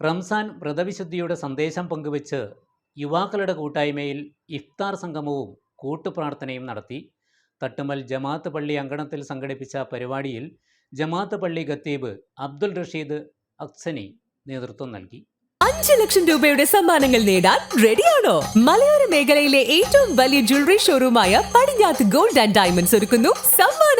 റംസാൻ വ്രതവിശുദ്ധിയുടെ സന്ദേശം പങ്കുവച്ച് യുവാക്കളുടെ കൂട്ടായ്മയിൽ ഇഫ്താർ സംഗമവും കൂട്ടുപ്രാർത്ഥനയും നടത്തി. തട്ടുമൽ ജമാഅത്ത് പള്ളി അങ്കണത്തിൽ സംഘടിപ്പിച്ച പരിപാടിയിൽ ജമാഅത്ത് പള്ളി ഖത്തീബ് അബ്ദുൽ റഷീദ് അക്സനി നേതൃത്വം നൽകി. അഞ്ച് ലക്ഷം രൂപയുടെ സമ്മാനങ്ങൾ നേടാൻ റെഡിയാണോ? മലയോര മേഖലയിലെ ഏറ്റവും വലിയ ജ്വല്ലറി ഷോറൂമായ പടിഞ്ഞാത്ത് ഗോൾഡ് ആൻഡ് ഡയമണ്ട്സ് ഒരുക്കുന്നു.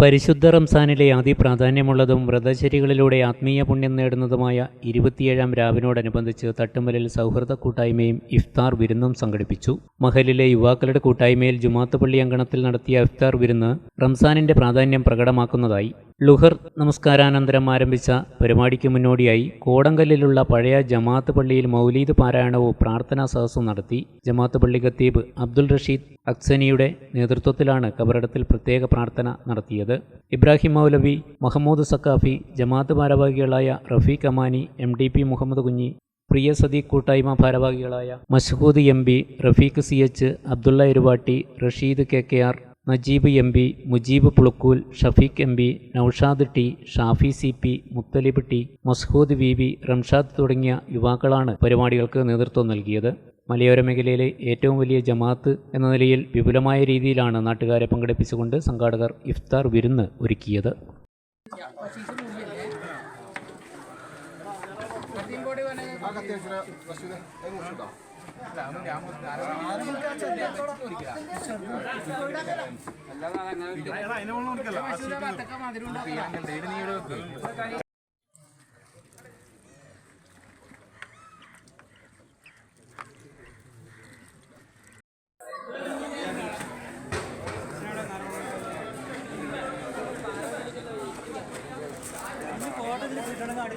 പരിശുദ്ധ റംസാനിലെ അതിപ്രാധാന്യമുള്ളതും വ്രതചര്യകളിലൂടെ ആത്മീയ പുണ്യം നേടുന്നതുമായ ഇരുപത്തിയേഴാം രാവിനോടനുബന്ധിച്ച് തട്ടുമലിൽ സൗഹൃദ കൂട്ടായ്മയും ഇഫ്താർ വിരുന്നും സംഘടിപ്പിച്ചു. മഹലിലെ യുവാക്കളുടെ കൂട്ടായ്മയിൽ ജുമാത്ത് പള്ളി അങ്കണത്തിൽ നടത്തിയ ഇഫ്താർ വിരുന്ന് റംസാനിന്റെ പ്രാധാന്യം പ്രകടമാക്കുന്നതായി ലുഹർ നമസ്കാരാനന്തരം ആരംഭിച്ച പരിപാടിക്ക് മുന്നോടിയായി കോടങ്കല്ലിലുള്ള പഴയ ജമാഅത്ത് പള്ളിയിൽ മൗലീദ് പാരായണവും പ്രാർത്ഥനാ സദസ്സും നടത്തി ജമാഅത്ത് പള്ളി ഖത്തീബ് അബ്ദുൽ റഷീദ് അക്സനിയുടെ നേതൃത്വത്തിലാണ് കബറിടത്തിൽ പ്രത്യേക പ്രാർത്ഥന നടത്തിയത്. ഇബ്രാഹിം മൗലവി മഹമ്മൂദ് സക്കാഫി ജമാഅത്ത് ഭാരവാഹികളായ Rafeeq Amani M D P Muhammad Kunhi പ്രിയ സദീഖ് കൂട്ടായ്മ ഭാരവാഹികളായ Mashhood M P Rafeeq C H Abdulla Iruvatti Rasheed K K R Najeeb M P Mujeeb Pulukkool Shafeeq M P Noushad T Shafi C P Muthalib T Mashood V V Ramshad തുടങ്ങിയ യുവാക്കളാണ് പരിപാടികൾക്ക് നേതൃത്വം നൽകിയത് മലയോര മേഖലയിലെ ഏറ്റവും വലിയ ജമാഅത്ത് എന്ന നിലയിൽ വിപുലമായ രീതിയിലാണ് നാട്ടുകാരെ പങ്കെടുപ്പിച്ചുകൊണ്ട് സംഘാടകർ ഇഫ്താർ വിരുന്ന് ഒരുക്കിയത് കോടതിയിൽ കിട്ടണം കാടി